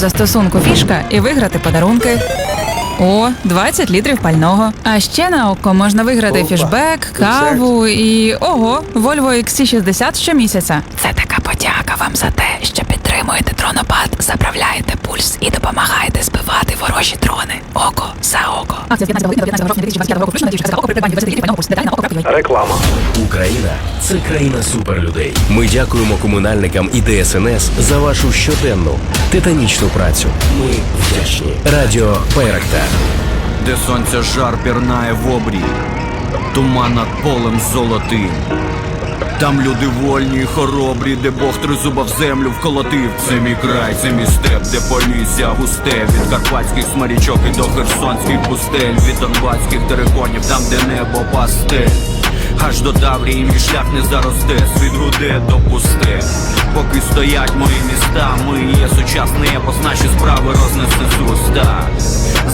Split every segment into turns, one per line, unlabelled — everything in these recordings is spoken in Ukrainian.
застосунку фішка і виграти подарунки. О, 20 літрів пального. А ще на око можна виграти фішбек, каву і ого, Volvo XC60 щомісяця. Це така подяка вам за те, що підтримуєте дронопад, заправляєте пульс і допомагаєте збивати ворожі дрони. Око за око. Акція з 15 липня до 15 жовтня 2025 року включно надію, що око при придбанні 20 літрів пального пульс. Деталі на око.ua.
Реклама.
Україна це країна суперлюдей. Ми дякуємо комунальникам і ДСНС за вашу щоденну титанічну працю. Ми вдячні. Радіо Байрактар.
де сонця жар пірнає в обрій, туман над полем золотим. Там люди вольні хоробрі, де Бог тризубав землю вколотив. Це мій край, це мій степ, де полісся густе Від карпатських смарічок і до херсонських пустель, від донбатських териконів, там, де небо пастель. Аж до Таврії мій шлях не заросте, світ гуде до пусте. Поки стоять мої міста, ми є сучасний епос, наші справи рознесе уста.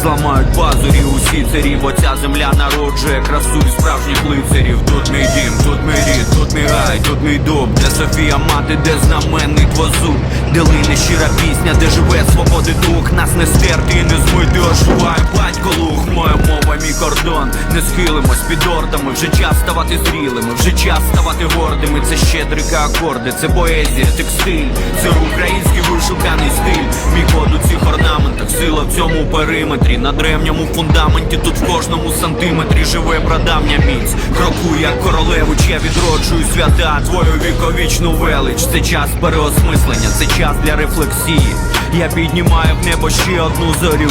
Зламають пазурі усі царі, бо ця земля народжує красу і справжніх лицарів. Тут мій дім, тут мій рід, тут мій гай, тут мій дуб, де Софія мати, де знаменний твозуб, де лине щира пісня, де живе свободи дух, нас не стерти і не змити, оживає батько моя мова, мій кордон. Не схилимось під ордами, вже час ставати зрілими, вже час ставати гордими. Це щедрика акорди, це поезія, текстиль, це український вишуканий стиль. Мій код у цих орнаментах, сила в цьому периметрі. На древньому фундаменті тут в кожному сантиметрі живе прадавня міць. Крокую як королевич, я відроджую свята, твою віковічну велич. Це час переосмислення, це час для рефлексії. Я піднімаю в небо ще одну зорю.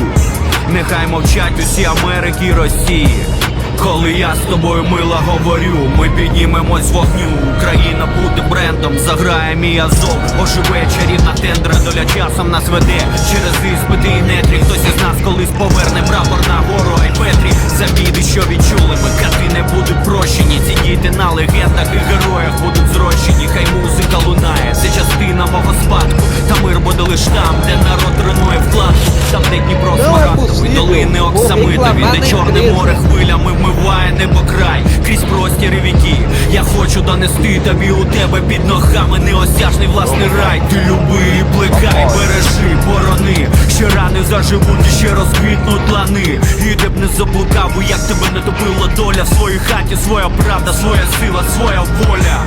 Нехай мовчать усі Америки і Росії. Коли я з тобою мила говорю, ми піднімемось вогню. Україна буде брендом, заграє мій азов. Оживе чарівна тендра, доля часом нас веде через іспити і нетрі. Хтось із нас колись поверне прапор на гору Айпетрі. За біди, що відчули, ми кати не будуть прощені. Ці діти на легендах і героях будуть зрощені. Хай музика лунає, це частина мого спадку. Та мир буде лиш там, де народ тренує вклад. Там, де Дніпро смарагдовий, долини оксамитові, де чорне море хвилями вмиває небо край крізь простір і віки. Я хочу донести тобі у тебе під ногами неосяжний власний рай. Ти люби і плекай, бережи, борони, ще рани заживуть, і ще розквітнуть лани. І де б не заблукав, як тебе не добила доля в своїй хаті, своя правда, своя сила, своя воля.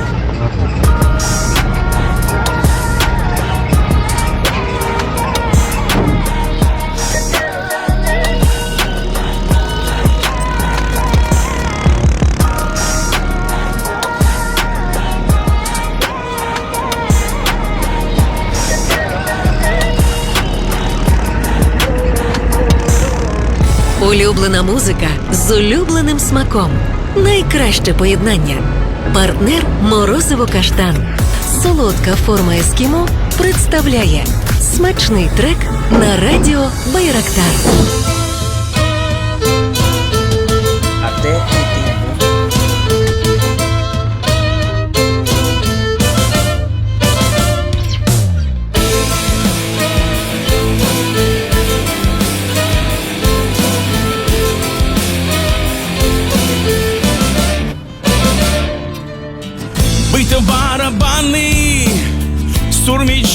Улюблена музика з улюбленим смаком. Найкраще поєднання. Партнер Морозиво Каштан. Солодка форма ескімо представляє смачний трек на радіо Байрактар.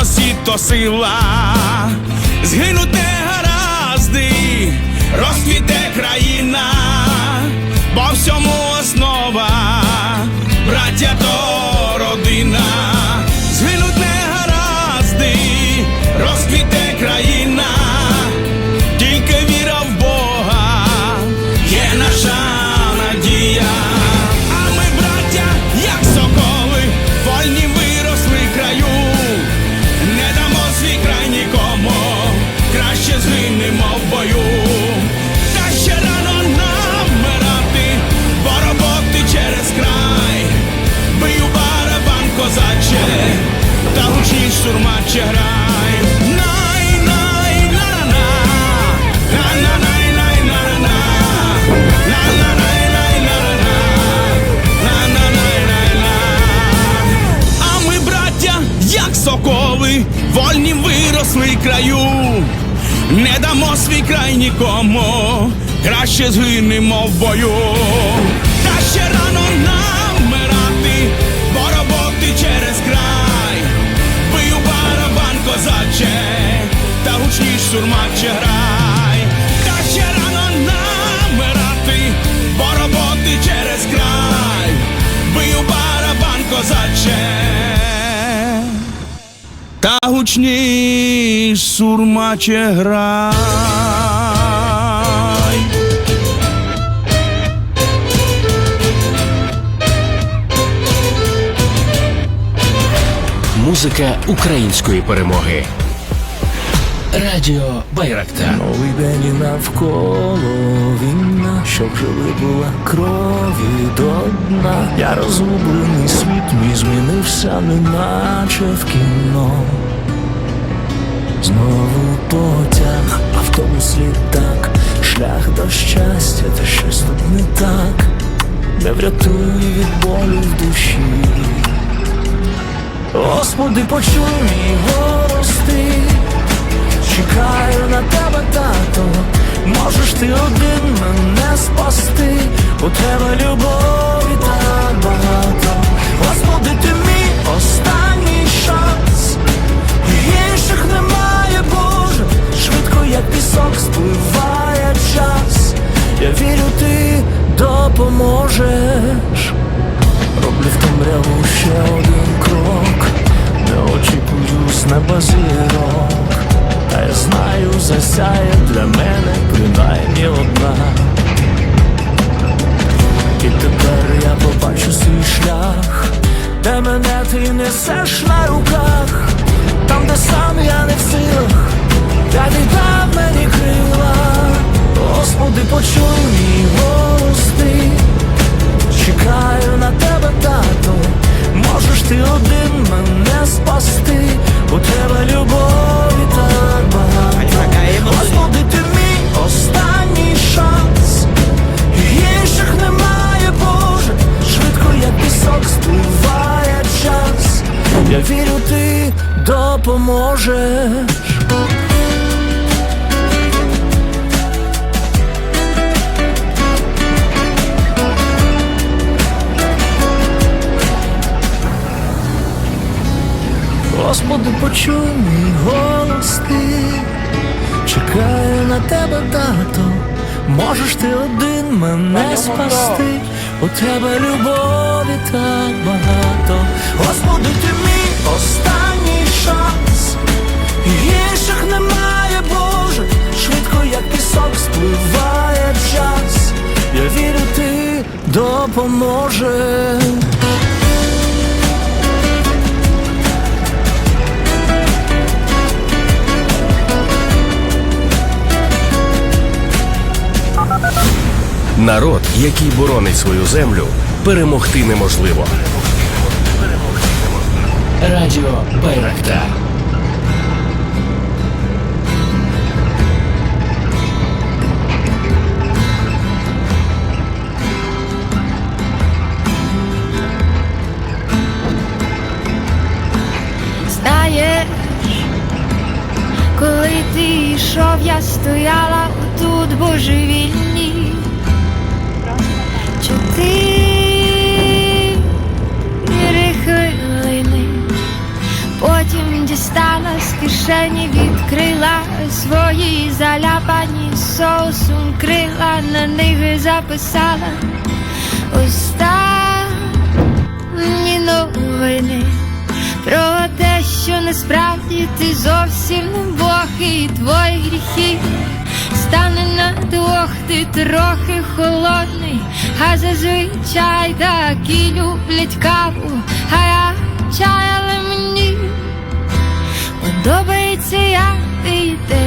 носі то сила, згинуте гаразди, розквіте країна, бо всьому. Край. сурмаче грай. Най, на на на на на на А ми, браття, як соколи, вольні виросли краю. Не дамо свій край нікому, краще згинемо в бою. Та ще рано намирати, бо роботи через край. Барабан козаче, та гучніш сурмаче грай. Та ще рано намирати, бо роботи через край. Бию барабан козаче. Та гучніш сурмаче грай.
Музика української перемоги. Радіо Байрактар.
Новий день і навколо війна, що вже випила крові до дна. Я розгублений світ мій змінився, неначе в кіно. Знову потяг, автобус літак, шлях до щастя, та щось тут не так, не врятує від болю в душі. Господи, почуй мій голос ти Чекаю на тебе, тато, можеш ти один мене спасти, у тебе любові так багато. Господи, ти мій останній шанс, інших немає, Боже, швидко, як пісок, спливає час. Я вірю, ти допоможеш. Роблю в темряву ще один крок, очікую з неба зірок. Та я знаю, засяє для мене принаймні одна. І тепер я побачу свій шлях, де мене ти несеш на руках, там, де сам я не в силах, я віддав мені крила, Господи, почуй мій голос ти. Чекаю на тебе, тато, можеш ти один мене спасти, у тебе любові Господи, почуй мій голос ти, чекаю на тебе, тато, можеш ти один мене спасти, у тебе любові так багато. Господи, ти мій останній шанс, інших немає, Боже, швидко, як пісок, спливає час. Я вірю, ти допоможеш.
Народ, який боронить свою землю, перемогти неможливо. Радіо Байрактар.
Знаєш, коли ти йшов, я стояла тут божевільні. Кишені, відкрила свої заляпані соусом крила, на них записала останні новини. Про те, що насправді ти зовсім не Бог і твої гріхи стане на двох, ти трохи холодний, а зазвичай такі люблять каву, а я чай, подобається я і ти.